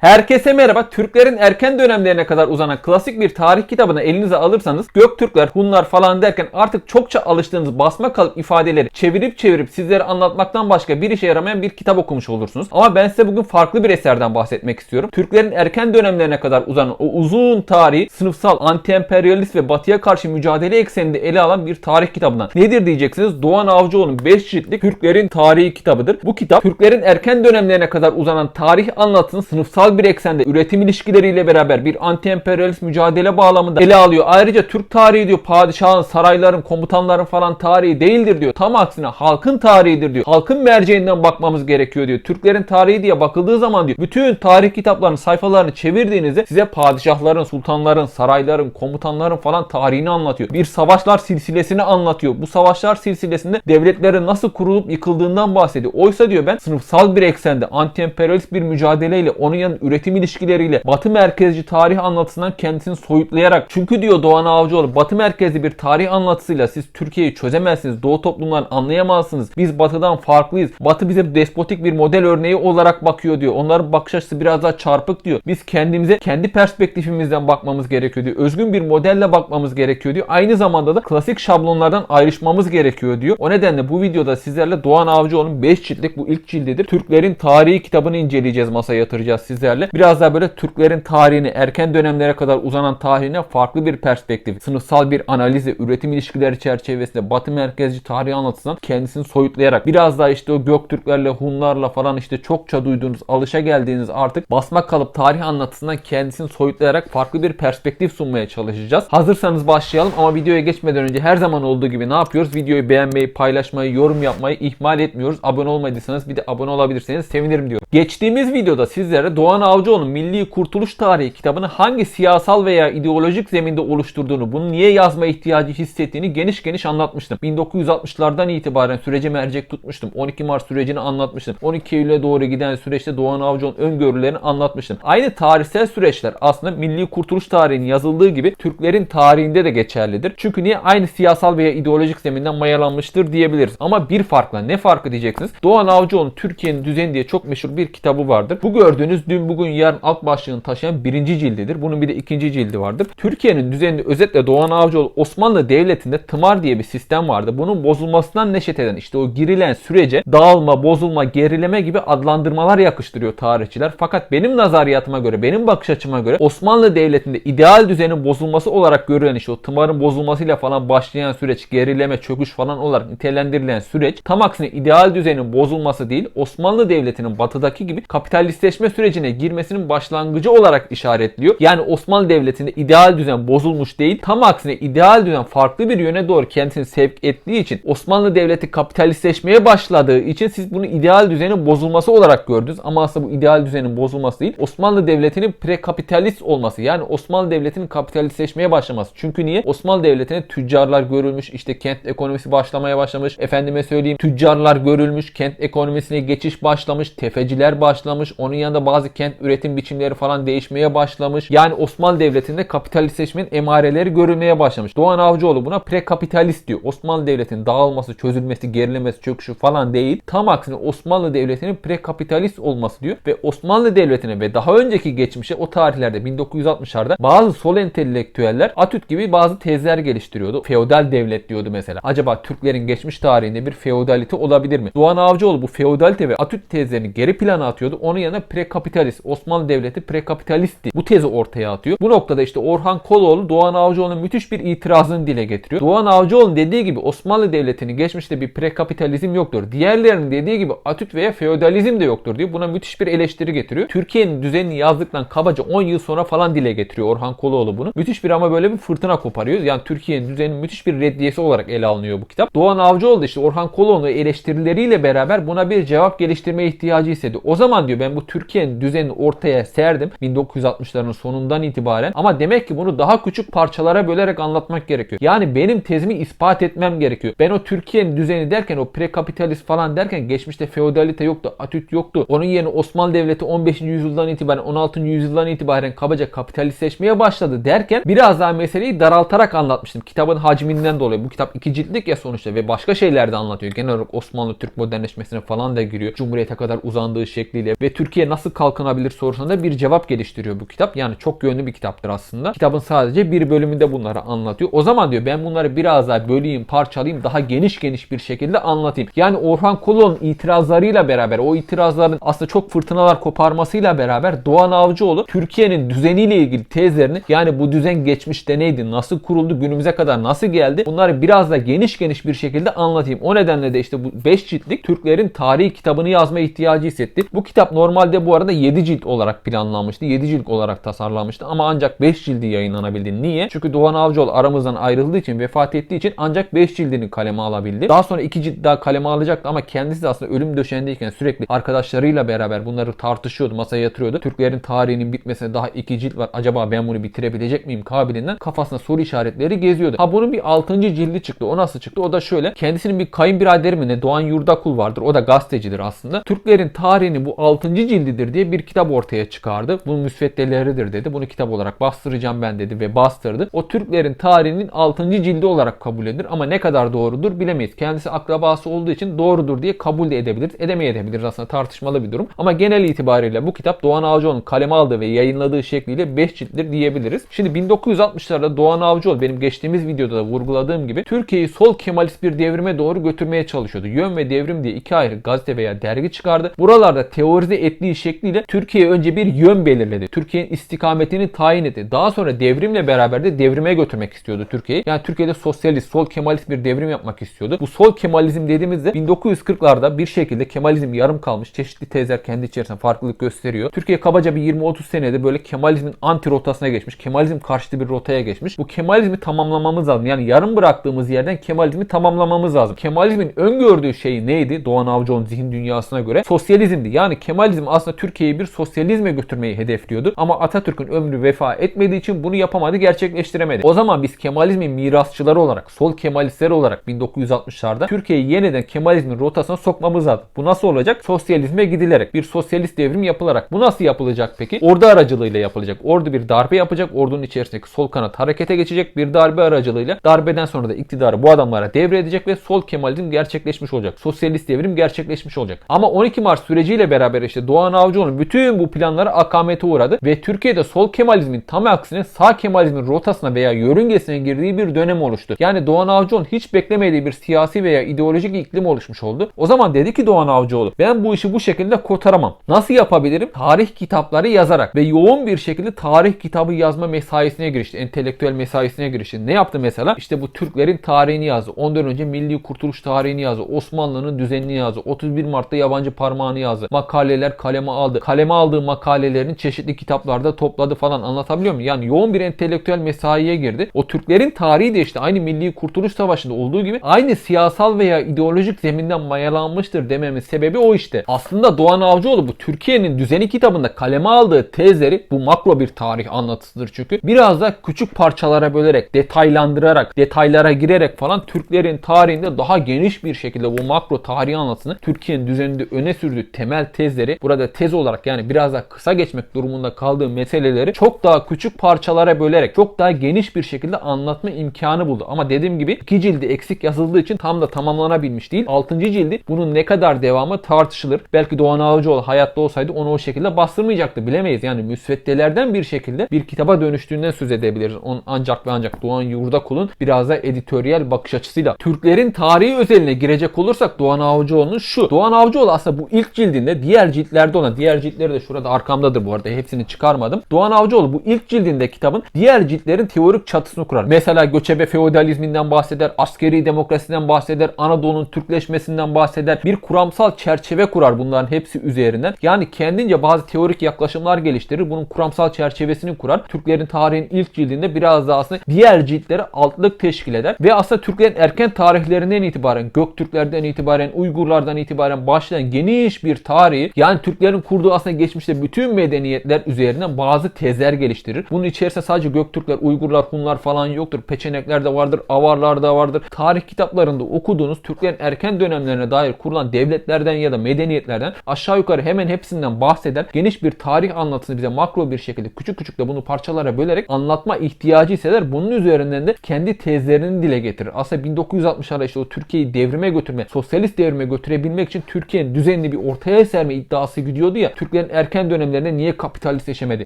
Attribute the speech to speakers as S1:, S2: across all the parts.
S1: Herkese merhaba. Türklerin erken dönemlerine kadar uzanan klasik bir tarih kitabını elinize alırsanız Göktürkler, Hunlar falan derken artık çokça alıştığınız basma kalıp ifadeleri çevirip çevirip sizlere anlatmaktan başka bir işe yaramayan bir kitap okumuş olursunuz. Ama ben size bugün farklı bir eserden bahsetmek istiyorum. Türklerin erken dönemlerine kadar uzanan o uzun tarihi sınıfsal, anti-emperyalist ve batıya karşı mücadele ekseninde ele alan bir tarih kitabından. Nedir diyeceksiniz? Doğan Avcıoğlu'nun 5 ciltlik Türklerin tarihi kitabıdır. Bu kitap Türklerin erken dönemlerine kadar uzanan tarih anlatısını sınıfsal bir eksende üretim ilişkileriyle beraber bir anti-emperyalist mücadele bağlamında ele alıyor. Ayrıca Türk tarihi diyor padişahın, sarayların, komutanların falan tarihi değildir diyor. Tam aksine halkın tarihidir diyor. Halkın merceğinden bakmamız gerekiyor diyor. Türklerin tarihi diye bakıldığı zaman diyor bütün tarih kitaplarının sayfalarını çevirdiğinizde size padişahların, sultanların, sarayların, komutanların falan tarihini anlatıyor. Bir savaşlar silsilesini anlatıyor. Bu savaşlar silsilesinde devletlerin nasıl kurulup yıkıldığından bahsediyor. Oysa diyor ben sınıfsal bir eksende anti-emperyalist bir mücadeleyle onun yanında üretim ilişkileriyle batı merkezci tarih anlatısından kendisini soyutlayarak çünkü diyor Doğan Avcıoğlu batı merkezli bir tarih anlatısıyla siz Türkiye'yi çözemezsiniz. Doğu toplumlarını anlayamazsınız. Biz batıdan farklıyız. Batı bize despotik bir model örneği olarak bakıyor diyor. Onların bakış açısı biraz daha çarpık diyor. Biz kendimize kendi perspektifimizden bakmamız gerekiyor diyor. Özgün bir modelle bakmamız gerekiyor diyor. Aynı zamanda da klasik şablonlardan ayrışmamız gerekiyor diyor. O nedenle bu videoda sizlerle Doğan Avcıoğlu'nun 5 ciltlik bu ilk cildidir. Türklerin tarihi kitabını inceleyeceğiz masaya yatıracağız sizlerle. Biraz daha böyle Türklerin tarihini erken dönemlere kadar uzanan tarihine farklı bir perspektif, sınıfsal bir analiz ve üretim ilişkileri çerçevesinde Batı merkezci tarih anlatısından kendisini soyutlayarak biraz daha işte o Göktürklerle, Hunlarla falan işte çokça duyduğunuz, alışa geldiğiniz artık basma kalıp tarih anlatısından kendisini soyutlayarak farklı bir perspektif sunmaya çalışacağız. Hazırsanız başlayalım ama videoya geçmeden önce her zaman olduğu gibi ne yapıyoruz? Videoyu beğenmeyi, paylaşmayı, yorum yapmayı ihmal etmiyoruz. Abone olmadıysanız bir de abone olabilirseniz sevinirim diyorum. Geçtiğimiz videoda sizlere Doğan Avcıoğlu'nun Milli Kurtuluş Tarihi kitabını hangi siyasal veya ideolojik zeminde oluşturduğunu, bunu niye yazma ihtiyacı hissettiğini geniş geniş anlatmıştım. 1960'lardan itibaren sürece mercek tutmuştum. 12 Mart sürecini anlatmıştım. 12 Eylül'e doğru giden süreçte Doğan Avcıoğlu'nun öngörülerini anlatmıştım. Aynı tarihsel süreçler aslında Milli Kurtuluş Tarihi'nin yazıldığı gibi Türklerin tarihinde de geçerlidir. Çünkü niye? Aynı siyasal veya ideolojik zeminden mayalanmıştır diyebiliriz. Ama bir farkla ne farkı diyeceksiniz? Doğan Avcıoğlu'nun Türkiye'nin Düzeni diye çok meşhur bir kitabı vardır. Bu gördüğünüz dün bugün yarın alt başlığını taşıyan birinci cildidir. Bunun bir de ikinci cildi vardır. Türkiye'nin düzenini özetle Doğan Avcıoğlu Osmanlı Devleti'nde tımar diye bir sistem vardı. Bunun bozulmasından neşet eden işte o girilen sürece dağılma, bozulma, gerileme gibi adlandırmalar yakıştırıyor tarihçiler. Fakat benim nazariyatıma göre, benim bakış açıma göre Osmanlı Devleti'nde ideal düzenin bozulması olarak görülen işte o tımarın bozulmasıyla falan başlayan süreç, gerileme, çöküş falan olarak nitelendirilen süreç tam aksine ideal düzenin bozulması değil, Osmanlı Devleti'nin batıdaki gibi kapitalistleşme sürecine girmesinin başlangıcı olarak işaretliyor. Yani Osmanlı Devleti'nde ideal düzen bozulmuş değil, tam aksine ideal düzen farklı bir yöne doğru kendisini sevk ettiği için Osmanlı Devleti kapitalistleşmeye başladığı için siz bunu ideal düzenin bozulması olarak gördünüz. Ama aslında bu ideal düzenin bozulması değil, Osmanlı Devleti'nin prekapitalist olması. Yani Osmanlı Devleti'nin kapitalistleşmeye başlaması. Çünkü niye? Osmanlı Devleti'ne tüccarlar görülmüş, işte kent ekonomisi başlamaya başlamış. Efendime söyleyeyim tüccarlar görülmüş, kent ekonomisine geçiş başlamış, tefeciler başlamış. Onun yanında bazı kent üretim biçimleri falan değişmeye başlamış. Yani Osmanlı Devleti'nde kapitalistleşmenin emareleri görülmeye başlamış. Doğan Avcıoğlu buna prekapitalist diyor. Osmanlı Devleti'nin dağılması, çözülmesi, gerilemesi, çöküşü falan değil. Tam aksine Osmanlı Devleti'nin prekapitalist olması diyor. Ve Osmanlı Devleti'ne ve daha önceki geçmişe o tarihlerde 1960'larda bazı sol entelektüeller Atüt gibi bazı tezler geliştiriyordu. Feodal devlet diyordu mesela. Acaba Türklerin geçmiş tarihinde bir feodalite olabilir mi? Doğan Avcıoğlu bu feodalite ve Atüt tezlerini geri plana atıyordu. Onun yanına prekapitalist, Osmanlı Devleti prekapitalistti. Bu tezi ortaya atıyor. Bu noktada işte Orhan Koloğlu Doğan Avcıoğlu'nun müthiş bir itirazını dile getiriyor. Doğan Avcıoğlu'nun dediği gibi Osmanlı Devleti'nin geçmişte bir prekapitalizm yoktur. Diğerlerinin dediği gibi Atüt veya feodalizm de yoktur diyor. Buna müthiş bir eleştiri getiriyor. Türkiye'nin düzenini yazdıktan kabaca 10 yıl sonra falan dile getiriyor Orhan Koloğlu bunu. Müthiş bir ama böyle bir fırtına koparıyor. Yani Türkiye'nin düzeninin müthiş bir reddiyesi olarak ele alınıyor bu kitap. Doğan Avcıoğlu da işte Orhan Koloğlu eleştirileriyle beraber buna bir cevap geliştirme ihtiyacı hissediyor. O zaman diyor ben bu Türkiye'nin düzenini ortaya serdim 1960'ların sonundan itibaren ama demek ki bunu daha küçük parçalara bölerek anlatmak gerekiyor. Yani benim tezimi ispat etmem gerekiyor. Ben o Türkiye'nin düzeni derken o prekapitalist falan derken geçmişte feodalite yoktu, atüt yoktu. Onun yerine Osmanlı Devleti 15. yüzyıldan itibaren 16. yüzyıldan itibaren kabaca kapitalistleşmeye başladı derken biraz daha meseleyi daraltarak anlatmıştım. Kitabın hacminden dolayı. Bu kitap iki ciltlik ya sonuçta ve başka şeyler de anlatıyor. Genel olarak Osmanlı Türk modernleşmesine falan da giriyor. Cumhuriyete kadar uzandığı şekliyle ve Türkiye nasıl kalkınabilir bulunabilir sorusuna bir cevap geliştiriyor bu kitap. Yani çok yönlü bir kitaptır aslında. Kitabın sadece bir bölümünde bunları anlatıyor. O zaman diyor ben bunları biraz daha böleyim, parçalayayım, daha geniş geniş bir şekilde anlatayım. Yani Orhan Kolo'nun itirazlarıyla beraber o itirazların aslında çok fırtınalar koparmasıyla beraber Doğan Avcıoğlu Türkiye'nin düzeniyle ilgili tezlerini yani bu düzen geçmişte neydi, nasıl kuruldu, günümüze kadar nasıl geldi bunları biraz da geniş geniş bir şekilde anlatayım. O nedenle de işte bu 5 ciltlik Türklerin tarihi kitabını yazma ihtiyacı hissetti. Bu kitap normalde bu arada 7 cilt olarak planlanmıştı. 7 cilt olarak tasarlanmıştı ama ancak 5 cildi yayınlanabildi. Niye? Çünkü Doğan Avcıoğlu aramızdan ayrıldığı için, vefat ettiği için ancak 5 cildini kaleme alabildi. Daha sonra 2 cilt daha kaleme alacaktı ama kendisi de aslında ölüm döşeğindeyken sürekli arkadaşlarıyla beraber bunları tartışıyordu, masaya yatırıyordu. Türklerin tarihinin bitmesine daha 2 cilt var. Acaba ben bunu bitirebilecek miyim kabiliğinden kafasında soru işaretleri geziyordu. Ha bunun bir 6. cildi çıktı. O nasıl çıktı? O da şöyle. Kendisinin bir kayınbiraderi mi ne? Doğan Yurdakul vardır. O da gazetecidir aslında. Türklerin tarihini bu 6. cildidir diye bir kitap ortaya çıkardı. Bunun müsveddeleridir dedi. Bunu kitap olarak bastıracağım ben dedi ve bastırdı. O Türklerin tarihinin 6. cildi olarak kabul edilir ama ne kadar doğrudur bilemeyiz. Kendisi akrabası olduğu için doğrudur diye kabul de edebiliriz. Edemeyebiliriz aslında tartışmalı bir durum. Ama genel itibariyle bu kitap Doğan Avcıoğlu'nun kaleme aldığı ve yayınladığı şekliyle 5 cilttir diyebiliriz. Şimdi 1960'larda Doğan Avcıoğlu benim geçtiğimiz videoda da vurguladığım gibi Türkiye'yi sol Kemalist bir devrime doğru götürmeye çalışıyordu. Yön ve Devrim diye iki ayrı gazete veya dergi çıkardı. Buralarda teorize ettiği şekliyle Türkiye önce bir yön belirledi. Türkiye'nin istikametini tayin etti. Daha sonra devrimle beraber de devrime götürmek istiyordu Türkiye'yi. Yani Türkiye'de sosyalist, sol Kemalist bir devrim yapmak istiyordu. Bu sol Kemalizm dediğimizde 1940'larda bir şekilde Kemalizm yarım kalmış. Çeşitli tezler kendi içerisinde farklılık gösteriyor. Türkiye kabaca bir 20-30 senede böyle Kemalizmin anti rotasına geçmiş. Kemalizm karşıtı bir rotaya geçmiş. Bu Kemalizmi tamamlamamız lazım. Yani yarım bıraktığımız yerden Kemalizmi tamamlamamız lazım. Kemalizmin öngördüğü şey neydi? Doğan Avcıoğlu'nun zihin dünyasına göre sosyalizmdi. Yani Kemalizm aslında Türkiye'yi bir sosyalizme götürmeyi hedefliyordu. Ama Atatürk'ün ömrü vefa etmediği için bunu yapamadı, gerçekleştiremedi. O zaman biz Kemalizmin mirasçıları olarak, sol Kemalistler olarak 1960'larda Türkiye'yi yeniden Kemalizmin rotasına sokmamız lazım. Bu nasıl olacak? Sosyalizme gidilerek, bir sosyalist devrim yapılarak. Bu nasıl yapılacak peki? Ordu aracılığıyla yapılacak. Ordu bir darbe yapacak. Ordunun içerisindeki sol kanat harekete geçecek. Bir darbe aracılığıyla darbeden sonra da iktidarı bu adamlara devredecek ve sol Kemalizm gerçekleşmiş olacak. Sosyalist devrim gerçekleşmiş olacak. Ama 12 Mart süreciyle beraber işte Doğan Avcıoğlu'nun bütün bu planları akamete uğradı ve Türkiye'de sol Kemalizmin tam aksine sağ Kemalizmin rotasına veya yörüngesine girdiği bir dönem oluştu. Yani Doğan Avcıoğlu hiç beklemediği bir siyasi veya ideolojik iklim oluşmuş oldu. O zaman dedi ki Doğan Avcıoğlu ben bu işi bu şekilde kotaramam. Nasıl yapabilirim? Tarih kitapları yazarak ve yoğun bir şekilde tarih kitabı yazma mesaisine girişti. Entelektüel mesaisine girişti. Ne yaptı mesela? İşte bu Türklerin tarihini yazdı. Ondan önce Milli Kurtuluş tarihini yazdı. Osmanlı'nın düzenini yazdı. 31 Mart'ta yabancı parmağını yazdı. Makaleler kaleme aldı. Kaleme aldığı makalelerini çeşitli kitaplarda topladı falan anlatabiliyor muyum? Yani yoğun bir entelektüel mesaiye girdi. O Türklerin tarihi de işte aynı Milli Kurtuluş Savaşı'nda olduğu gibi aynı siyasal veya ideolojik zeminden mayalanmıştır dememin sebebi o işte. Aslında Doğan Avcıoğlu bu Türkiye'nin düzeni kitabında kaleme aldığı tezleri bu makro bir tarih anlatısıdır çünkü. Biraz da küçük parçalara bölerek, detaylandırarak, detaylara girerek falan Türklerin tarihinde daha geniş bir şekilde bu makro tarihi anlatısını Türkiye'nin düzeninde öne sürdüğü temel tezleri burada tez olarak yani biraz daha kısa geçmek durumunda kaldığı meseleleri çok daha küçük parçalara bölerek çok daha geniş bir şekilde anlatma imkanı buldu. Ama dediğim gibi iki cildi eksik yazıldığı için tam da tamamlanabilmiş değil. Altıncı cildi bunun ne kadar devamı tartışılır. Belki Doğan Avcıoğlu hayatta olsaydı onu o şekilde bastırmayacaktı. Bilemeyiz. Yani müsveddelerden bir şekilde bir kitaba dönüştüğünden söz edebiliriz. On, ancak ve ancak Doğan Yurdakul'un biraz da editoryal bakış açısıyla. Türklerin tarihi özeline girecek olursak Doğan Avcıoğlu'nun şu. Doğan Avcıoğlu aslında bu ilk cildinde diğer ciltlerde olan diğer ciltleri de şurada arkamdadır bu arada. Hepsini çıkarmadım. Doğan Avcıoğlu bu ilk cildinde kitabın diğer ciltlerin teorik çatısını kurar. Mesela göçebe feodalizminden bahseder, askeri demokrasiden bahseder, Anadolu'nun Türkleşmesinden bahseder. Bir kuramsal çerçeve kurar bunların hepsi üzerinden. Yani kendince bazı teorik yaklaşımlar geliştirir. Bunun kuramsal çerçevesini kurar. Türklerin tarihin ilk cildinde biraz daha aslında diğer ciltlere altlık teşkil eder. Ve aslında Türklerin erken tarihlerinden itibaren, Göktürklerden itibaren, Uygurlardan itibaren başlayan geniş bir tarihi yani Türklerin kurduğu aslında geçmişte bütün medeniyetler üzerinden bazı tezler geliştirir. Bunun içerisinde sadece Göktürkler, Uygurlar, Hunlar falan yoktur. Peçenekler de vardır, Avarlar da vardır. Tarih kitaplarında okuduğunuz Türklerin erken dönemlerine dair kurulan devletlerden ya da medeniyetlerden aşağı yukarı hemen hepsinden bahseder. Geniş bir tarih anlatısını bize makro bir şekilde küçük küçük de bunu parçalara bölerek anlatma ihtiyacı hisseder. Bunun üzerinden de kendi tezlerini dile getirir. Aslında 1960'larda işte o Türkiye'yi devrime götürme, sosyalist devrime götürebilmek için Türkiye'nin düzenli bir ortaya serme iddiası gidiyordu ya. Türklerin Türklerin erken dönemlerinde niye kapitalistleşemedi?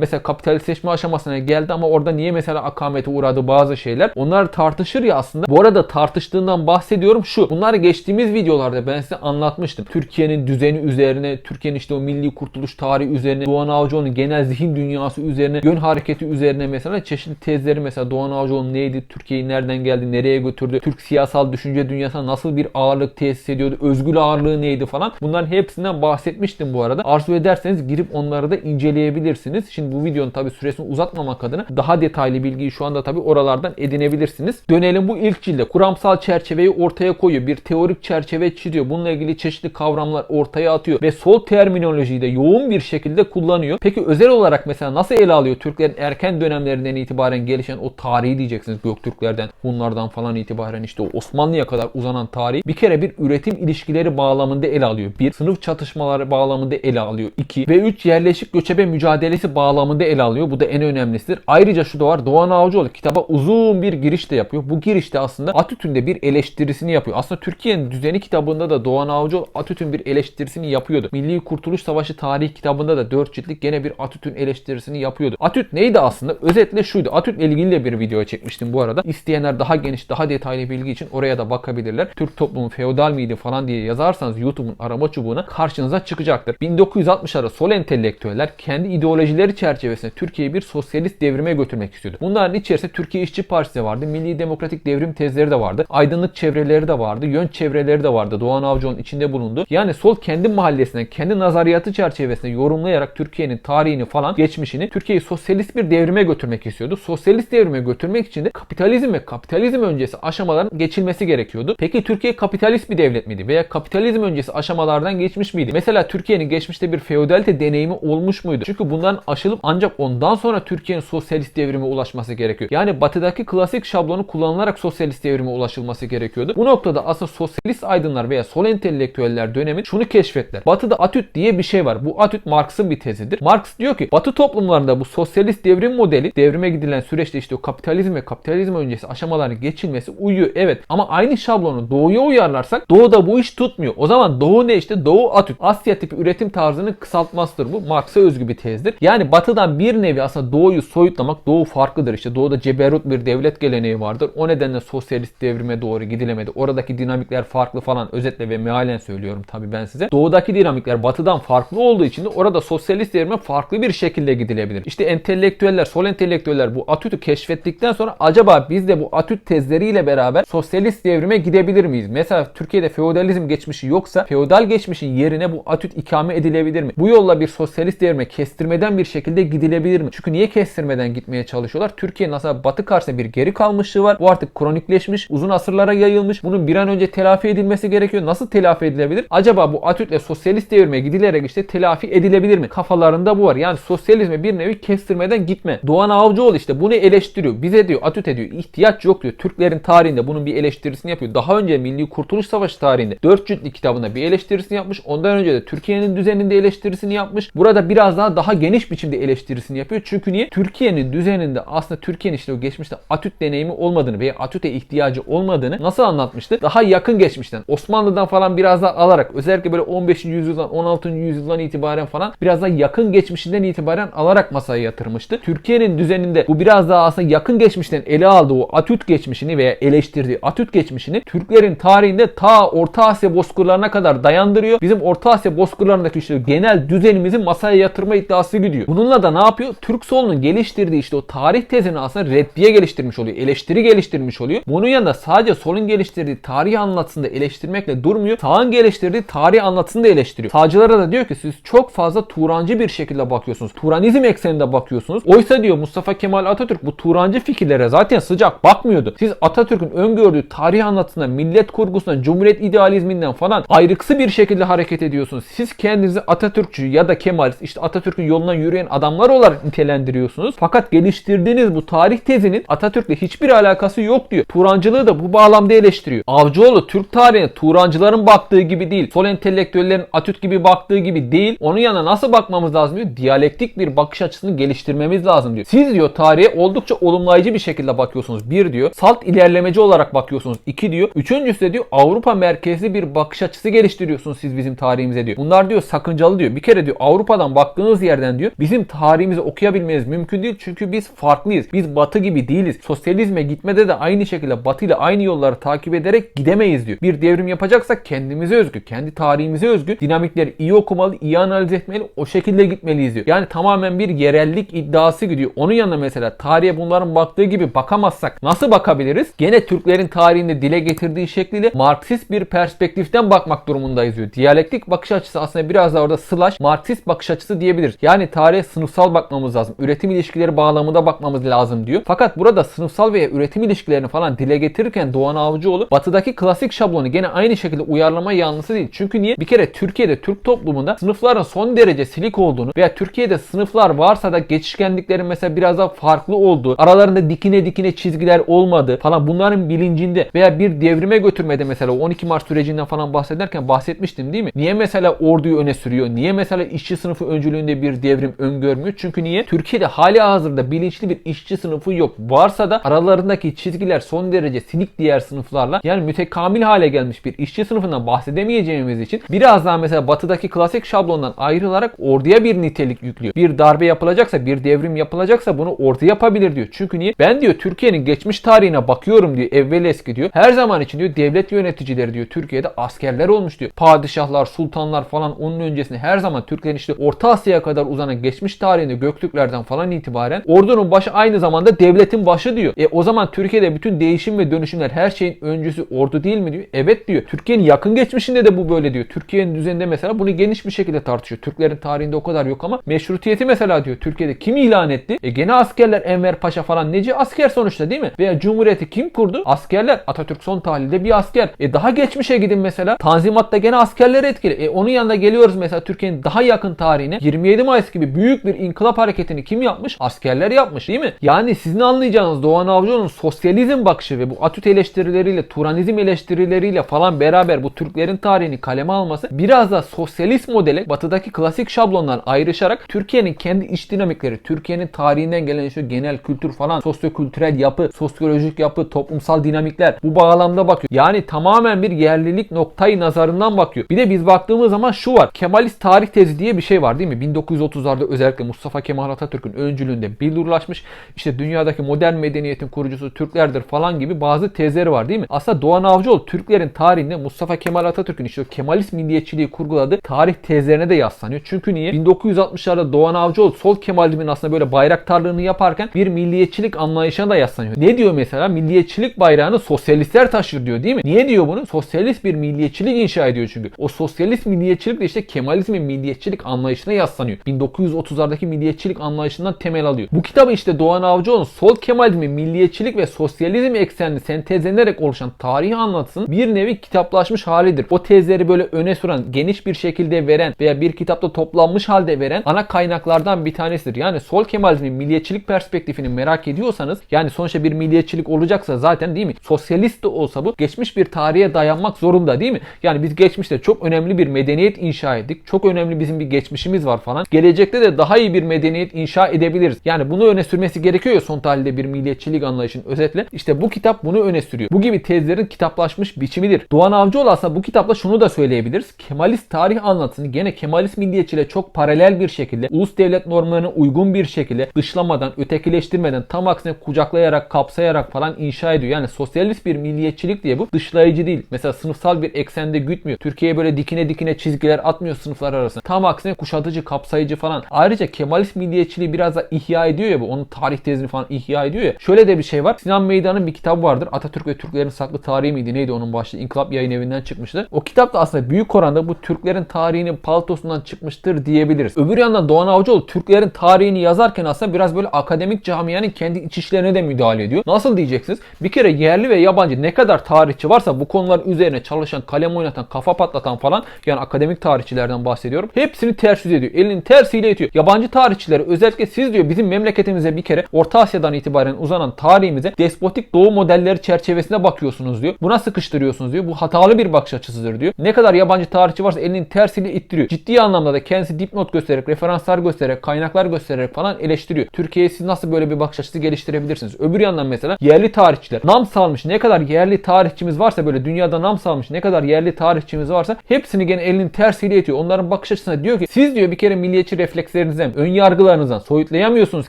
S1: Mesela kapitalistleşme aşamasına geldi ama orada niye mesela akamete uğradı bazı şeyler? Onlar tartışır ya aslında. Bu arada tartıştığından bahsediyorum şu. Bunları geçtiğimiz videolarda ben size anlatmıştım. Türkiye'nin düzeni üzerine, Türkiye'nin işte o milli kurtuluş tarihi üzerine, Doğan Avcıoğlu'nun genel zihin dünyası üzerine, yön hareketi üzerine mesela çeşitli tezleri mesela Doğan Avcıoğlu neydi, Türkiye'yi nereden geldi, nereye götürdü, Türk siyasal düşünce dünyasına nasıl bir ağırlık tesis ediyordu, özgül ağırlığı neydi falan. Bunların hepsinden bahsetmiştim bu arada. Arzu ederseniz girip onları da inceleyebilirsiniz. Şimdi bu videonun tabi süresini uzatmamak adına daha detaylı bilgiyi şu anda tabi oralardan edinebilirsiniz. Dönelim bu ilk cilde. Kuramsal çerçeveyi ortaya koyuyor. Bir teorik çerçeve çiziyor. Bununla ilgili çeşitli kavramlar ortaya atıyor ve sol terminolojiyi de yoğun bir şekilde kullanıyor. Peki özel olarak mesela nasıl ele alıyor Türklerin erken dönemlerinden itibaren gelişen o tarihi diyeceksiniz Göktürklerden, bunlardan falan itibaren işte o Osmanlı'ya kadar uzanan tarih bir kere bir üretim ilişkileri bağlamında ele alıyor. Bir sınıf çatışmaları bağlamında ele alıyor. İki ve üç yerleşik göçebe mücadelesi bağlamında ele alıyor. Bu da en önemlisidir. Ayrıca şu da var. Doğan Avcıoğlu kitaba uzun bir giriş de yapıyor. Bu girişte aslında Atatürk'ün de bir eleştirisini yapıyor. Aslında Türkiye'nin düzeni kitabında da Doğan Avcıoğlu Atatürk'ün bir eleştirisini yapıyordu. Milli Kurtuluş Savaşı Tarih kitabında da 4 ciltlik gene bir Atatürk'ün eleştirisini yapıyordu. Atatürk neydi aslında? Özetle şuydu. Atatürk'le ilgili de bir video çekmiştim bu arada. İsteyenler daha geniş, daha detaylı bilgi için oraya da bakabilirler. Türk toplumu feodal miydi falan diye yazarsanız YouTube'un arama çubuğuna karşınıza çıkacaktır. 1960'larda sol entelektüeller kendi ideolojileri çerçevesinde Türkiye'yi bir sosyalist devrime götürmek istiyordu. Bunların içerisinde Türkiye İşçi Partisi de vardı. Milli Demokratik Devrim tezleri de vardı. Aydınlık çevreleri de vardı. Yön çevreleri de vardı. Doğan Avcıoğlu'nun içinde bulundu. Yani sol kendi mahallesinden, kendi nazariyatı çerçevesinde yorumlayarak Türkiye'nin tarihini falan, geçmişini Türkiye'yi sosyalist bir devrime götürmek istiyordu. Sosyalist devrime götürmek için de kapitalizm ve kapitalizm öncesi aşamaların geçilmesi gerekiyordu. Peki Türkiye kapitalist bir devlet miydi? Veya kapitalizm öncesi aşamalardan geçmiş miydi? Mesela Türkiye'nin geçmişte bir feodalite deneyimi olmuş muydu? Çünkü bunların aşılıp ancak ondan sonra Türkiye'nin sosyalist devrime ulaşması gerekiyor. Yani batıdaki klasik şablonu kullanılarak sosyalist devrime ulaşılması gerekiyordu. Bu noktada aslında sosyalist aydınlar veya sol entelektüeller dönemi şunu keşfettiler. Batıda atüt diye bir şey var. Bu atüt Marx'ın bir tezidir. Marx diyor ki Batı toplumlarında bu sosyalist devrim modeli devrime gidilen süreçte işte o kapitalizm ve kapitalizm öncesi aşamaların geçilmesi uyuyor. Evet ama aynı şablonu doğuya uyarlarsak doğuda bu iş tutmuyor. O zaman doğu ne işte? Doğu atüt. Asya tipi üretim tarzının kısaltmasıdır bu. Marx'a özgü bir tezdir. Yani batıdan bir nevi aslında doğuyu soyutlamak doğu farklıdır. İşte doğuda ceberut bir devlet geleneği vardır. O nedenle sosyalist devrime doğru gidilemedi. Oradaki dinamikler farklı falan özetle ve mealen söylüyorum tabii ben size. Doğudaki dinamikler batıdan farklı olduğu için de orada sosyalist devrime farklı bir şekilde gidilebilir. İşte entelektüeller, sol entelektüeller bu atütü keşfettikten sonra acaba biz de bu atüt tezleriyle beraber sosyalist devrime gidebilir miyiz? Mesela Türkiye'de feodalizm geçmişi yoksa feodal geçmişin yerine bu atüt ikame edilebilir mi? Bu yolla bir sosyalist devrime kestirmeden bir şekilde gidilebilir mi? Çünkü niye kestirmeden gitmeye çalışıyorlar? Türkiye'nin aslında batı karşısında bir geri kalmışlığı var. Bu artık kronikleşmiş, uzun asırlara yayılmış. Bunun bir an önce telafi edilmesi gerekiyor. Nasıl telafi edilebilir? Acaba bu atütle sosyalist devrime gidilerek işte telafi edilebilir mi? Kafalarında bu var. Yani sosyalizme bir nevi kestirmeden gitme. Doğan Avcıoğlu işte bunu eleştiriyor. Bize diyor atüt ediyor. İhtiyaç yok diyor. Türklerin tarihinde bunun bir eleştirisini yapıyor. Daha önce Milli Kurtuluş Savaşı tarihinde 4 ciltlik kitabında bir eleştirisini yapmış. Ondan önce de Türkiye'nin düzeninde eleştirisini yapmış. Burada biraz daha daha geniş biçimde eleştirisini yapıyor. Çünkü niye? Türkiye'nin düzeninde aslında Türkiye'nin işte o geçmişte atüt deneyimi olmadığını veya atüte ihtiyacı olmadığını nasıl anlatmıştı? Daha yakın geçmişten Osmanlı'dan falan biraz daha alarak özellikle böyle 15. yüzyıldan 16. yüzyıldan itibaren falan biraz daha yakın geçmişinden itibaren alarak masaya yatırmıştı. Türkiye'nin düzeninde bu biraz daha aslında yakın geçmişten ele aldığı o atüt geçmişini veya eleştirdiği atüt geçmişini Türklerin tarihinde ta Orta Asya bozkırlarına kadar dayandırıyor. Bizim Orta Asya bozkırlarındaki işte genel düzenimizi masaya yatırma iddiası gidiyor. Bununla da ne yapıyor? Türk solunun geliştirdiği işte o tarih tezini aslında reddiye geliştirmiş oluyor. Eleştiri geliştirmiş oluyor. Bunun yanında sadece solun geliştirdiği tarih anlatısında eleştirmekle durmuyor. Sağın geliştirdiği tarih anlatısını da eleştiriyor. Sağcılara da diyor ki siz çok fazla Turancı bir şekilde bakıyorsunuz. Turanizm ekseninde bakıyorsunuz. Oysa diyor Mustafa Kemal Atatürk bu Turancı fikirlere zaten sıcak bakmıyordu. Siz Atatürk'ün öngördüğü tarih anlatısından, millet kurgusundan, cumhuriyet idealizminden falan ayrıksı bir şekilde hareket ediyorsunuz. Siz kendinizi Atatürkçü ya da Kemalist işte Atatürk'ün yolundan yürüyen adamlar olarak nitelendiriyorsunuz. Fakat geliştirdiğiniz bu tarih tezinin Atatürk'le hiçbir alakası yok diyor. Turancılığı da bu bağlamda eleştiriyor. Avcıoğlu Türk tarihine Turancıların baktığı gibi değil. Sol entelektüellerin Atüt gibi baktığı gibi değil. Onun yanına nasıl bakmamız lazım diyor. Diyalektik bir bakış açısını geliştirmemiz lazım diyor. Siz diyor tarihe oldukça olumlayıcı bir şekilde bakıyorsunuz. Bir diyor. Salt ilerlemeci olarak bakıyorsunuz. İki diyor. Üçüncüsü de diyor Avrupa merkezli bir bakış açısı geliştiriyorsunuz siz bizim tarihimize diyor. Bunlar diyor sakıncalı diyor. Bir kere diyor Avrupa'dan baktığınız yerden diyor bizim tarihimizi okuyabilmeniz mümkün değil çünkü biz farklıyız. Biz batı gibi değiliz. Sosyalizme gitmede de aynı şekilde batı ile aynı yolları takip ederek gidemeyiz diyor. Bir devrim yapacaksak kendimize özgü, kendi tarihimize özgü dinamikleri iyi okumalı, iyi analiz etmeli, o şekilde gitmeliyiz diyor. Yani tamamen bir yerellik iddiası gidiyor. Onun yanında mesela tarihe bunların baktığı gibi bakamazsak nasıl bakabiliriz? Gene Türklerin tarihinde dile getirdiği şekliyle Marksist bir perspektiften bakmak durumundayız diyor. Diyalektik bakış açısı aslında biraz da orada slash Marksist bakış açısı diyebiliriz. Yani tarihe sınıfsal bakmamız lazım. Üretim ilişkileri bağlamında bakmamız lazım diyor. Fakat burada sınıfsal veya üretim ilişkilerini falan dile getirirken Doğan Avcıoğlu batıdaki klasik şablonu gene aynı şekilde uyarlama yanlısı değil. Çünkü niye? Bir kere Türkiye'de Türk toplumunda sınıfların son derece silik olduğunu veya Türkiye'de sınıflar varsa da geçişkenliklerin mesela biraz daha farklı olduğu, aralarında dikine dikine çizgiler olmadığı falan bunların bilincinde veya bir devrime götürmede mesela 12 Mart sürecinden falan bahsederken bahsetmiştim değil mi? Niye mesela orduyu öne sürüyor? Niye mesela işçi sınıfı öncülüğünde bir devrim öngörmüyor? Çünkü niye? Türkiye'de hali hazırda bilinçli bir işçi sınıfı yok. Varsa da aralarındaki çizgiler son derece silik diğer sınıflarla yani mütekamil hale gelmiş bir işçi sınıfından bahsedemeyeceğimiz için biraz daha mesela batıdaki klasik şablondan ayrılarak orduya bir nitelik yüklüyor. Bir darbe yapılacaksa, bir devrim yapılacaksa bunu ordu yapabilir diyor. Çünkü niye? Ben diyor Türkiye'nin geçmiş tarihine bakıyorum diyor. Evvel eski diyor. Her zaman için diyor devlet yöneticileri diyor Türkiye'de askerler olmuş diyor. Padişahlar, sultanlar falan onun öncesinde her zaman Türklerin işte Orta Asya'ya kadar uzanan geçmiş tarihinde Göktürklerden falan itibaren ordunun başı aynı zamanda devletin başı diyor. E o zaman Türkiye'de bütün değişim ve dönüşümler her şeyin öncüsü ordu değil mi diyor. Evet diyor. Türkiye'nin yakın geçmişinde de bu böyle diyor. Türkiye'nin düzeninde mesela bunu geniş bir şekilde tartışıyor. Türklerin tarihinde o kadar yok ama meşrutiyeti mesela diyor Türkiye'de kim ilan etti? E gene askerler Enver Paşa falan neci asker sonuçta değil mi? Veya Cumhuriyeti kim kurdu? Askerler. Atatürk son tahlilde bir asker. E daha geçmişe gidin mesela. Tanzimat'ta gene askerler etkili. E onun yanında geliyoruz mesela Türkiye'nin daha yakın tarihine. 27 Mayıs gibi büyük bir inkılap hareketini kim yapmış? Askerler yapmış değil mi? Yani sizin anlayacağınız Doğan Avcıoğlu'nun sosyalizm bakışı ve bu Atüt eleştirileriyle, Turanizm eleştirileriyle falan beraber bu Türklerin tarihini kaleme alması biraz da sosyalist modele batıdaki klasik şablondan ayrışarak Türkiye'nin kendi iç dinamikleri, Türkiye'nin tarihinden gelen şu genel kültür falan, sosyokültürel yapı, sosyolojik yapı, toplumsal dinamikler bu bağlamda bakıyor. Yani tamamen bir yerlilik noktayı nazarından bakıyor. Bir de biz baktığımız zaman şu var. Kemalist tarih tezi diye bir şey var değil mi? 1930'larda özellikle Mustafa Kemal Atatürk'ün öncülüğünde billurlaşmış. İşte dünyadaki modern medeniyetin kurucusu Türklerdir falan gibi bazı tezleri var değil mi? Aslında Doğan Avcıoğlu Türklerin tarihinde Mustafa Kemal Atatürk'ün işte Kemalist milliyetçiliği kurguladığı tarih tezlerine de yaslanıyor. Çünkü niye? 1960'larda Doğan Avcıoğlu sol Kemalizmin aslında böyle bayraktarlığını yaparken bir milliyetçilik anlayışına da yaslanıyor. Ne diyor mesela? Milliyetçilik bayrağını sosyalistler taşır diyor değil mi? Niye diyor bunu? Sosyalist bir milliyetçilik inşa ediyor çünkü. O sosyalist milliyetçilik de işte Kemalizmin milliyetçilik anlayışına yaslanıyor. 1930'lardaki milliyetçilik anlayışından temel alıyor. Bu kitabı işte Doğan Avcıoğlu'nun sol Kemalizmin milliyetçilik ve sosyalizm eksenli sentezlenerek oluşan tarih anlatısının bir nevi kitaplaşmış halidir. O tezleri böyle öne süren, geniş bir şekilde veren veya bir kitapta toplanmış halde veren ana kaynaklardan bir tanesidir. Yani sol Kemalizmin milliyetçilik perspektifini merak ediyorsanız yani sonuçta bir milliyetçilik olacaksa zaten değil mi? Sosyalist de olsa bu geçmiş bir tarihe dayanmak zorunda değil mi? Yani biz geçmişte çok önemli bir medeniyet inşa ettik. Çok önemli bizim bir geçmişimiz var falan. Gelecekte de daha iyi bir medeniyet inşa edebiliriz. Yani bunu öne sürmesi gerekiyor ya son tahlilde bir milliyetçilik anlayışının özetle. İşte bu kitap bunu öne sürüyor. Bu gibi tezlerin kitaplaşmış biçimidir. Doğan Avcıoğlu aslında bu kitapla şunu da söyleyebiliriz. Kemalist tarih anlatısını gene Kemalist milliyetçiliğe çok paralel bir şekilde ulus devlet normlarına uygun bir şekilde dışlamadan, ötekileştirmeden tam aksine kucaklayarak, kapsayarak falan inşa ediyor. Yani sosyalist bir milliyetçilik diye bu dışlayıcı değil. Mesela sınıfsal bir eksende gütmüyor. Türkiye'ye böyle dikine dikine çizgiler atmıyor sınıflar arasında. Aksine kuşatıcı, kapsayıcı falan. Ayrıca Kemalist milliyetçiliği biraz da ihya ediyor ya bu. Onun tarih tezini falan ihya ediyor ya. Şöyle de bir şey var. Sinan Meydan'ın bir kitabı vardır. Atatürk ve Türklerin saklı tarihi miydi? Neydi onun başlığı? İnkılap yayın evinden çıkmıştı. O kitap da aslında büyük oranda bu Türklerin tarihinin paltosundan çıkmıştır diyebiliriz. Öbür yandan Doğan Avcıoğlu Türklerin tarihini yazarken aslında biraz böyle akademik camianın kendi iç işlerine de müdahale ediyor. Nasıl diyeceksiniz? Bir kere yerli ve yabancı ne kadar tarihçi varsa bu konular üzerine çalışan, kalem oynatan, kafa patlatan falan yani akademik tarihçilerden bahsediyorum. Hepsini ters yüz ediyor. Elinin tersiyle itiyor. Yabancı tarihçileri özellikle siz diyor bizim memleketimize bir kere Orta Asya'dan itibaren uzanan tarihimize despotik doğu modelleri çerçevesinde bakıyorsunuz diyor. Buna sıkıştırıyorsunuz diyor. Bu hatalı bir bakış açısıdır diyor. Ne kadar yabancı tarihçi varsa elinin tersiyle ittiriyor. Ciddi anlamda da kendisi dipnot göstererek, referanslar göstererek, kaynaklar göstererek falan eleştiriyor. Türkiye'ye siz nasıl böyle bir bakış açısı geliştirebilirsiniz? Öbür yandan mesela yerli tarihçiler nam salmış ne kadar yerli tarihçimiz varsa böyle dünyada nam salmış ne kadar yerli tarihçimiz varsa hepsini gene elinin tersiyle itiyor. Onların bakış açısı açısından diyor ki siz diyor bir kere milliyetçi reflekslerinizden, ön yargılarınızdan soyutlayamıyorsunuz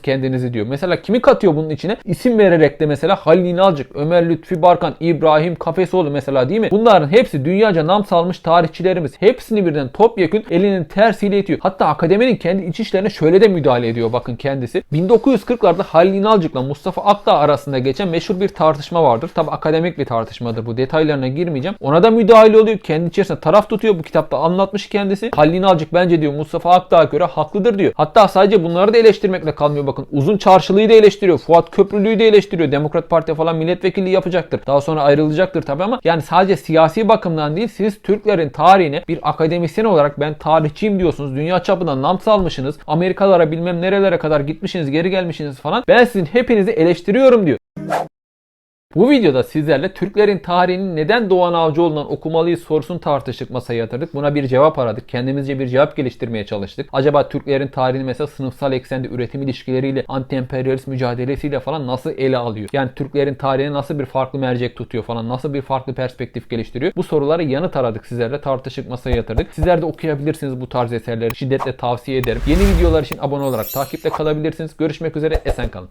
S1: kendinizi diyor. Mesela kimi katıyor bunun içine? İsim vererek de mesela Halil İnalcık, Ömer Lütfi Barkan, İbrahim Kafesoğlu mesela değil mi? Bunların hepsi dünyaca nam salmış tarihçilerimiz. Hepsini birden topyekun elinin tersiyle itiyor. Hatta akademinin kendi iç işlerine şöyle de müdahale ediyor bakın kendisi. 1940'larda Halil İnalcık'la Mustafa Akdağ arasında geçen meşhur bir tartışma vardır. Tabi akademik bir tartışmadır bu. Detaylarına girmeyeceğim. Ona da müdahale oluyor. Kendi içerisinde taraf tutuyor. Bu kitapta anlatmış kendisi. Halil İnalcık bence diyor Mustafa Akdağ'a göre haklıdır diyor. Hatta sadece bunları da eleştirmekle kalmıyor bakın. Uzun çarşılıyı da eleştiriyor. Fuat Köprülü'yü de eleştiriyor. Demokrat Parti falan milletvekilliği yapacaktır. Daha sonra ayrılacaktır tabi ama yani sadece siyasi bakımdan değil siz Türklerin tarihine bir akademisyen olarak ben tarihçiyim diyorsunuz. Dünya çapında nam salmışsınız. Amerikalara bilmem nerelere kadar gitmişsiniz geri gelmişsiniz falan. Ben sizin hepinizi eleştiriyorum diyor. Bu videoda sizlerle Türklerin tarihinin neden Doğan Avcıoğlu'ndan okumalıyız sorusunu tartıştık masaya yatırdık. Buna bir cevap aradık. Kendimizce bir cevap geliştirmeye çalıştık. Acaba Türklerin tarihini mesela sınıfsal eksende üretim ilişkileriyle, anti-emperyalist mücadelesiyle falan nasıl ele alıyor? Yani Türklerin tarihine nasıl bir farklı mercek tutuyor falan, nasıl bir farklı perspektif geliştiriyor? Bu sorulara yanıt aradık sizlerle tartışık masaya yatırdık. Sizler de okuyabilirsiniz bu tarz eserleri. Şiddetle tavsiye ederim. Yeni videolar için abone olarak takipte kalabilirsiniz. Görüşmek üzere. Esen kalın.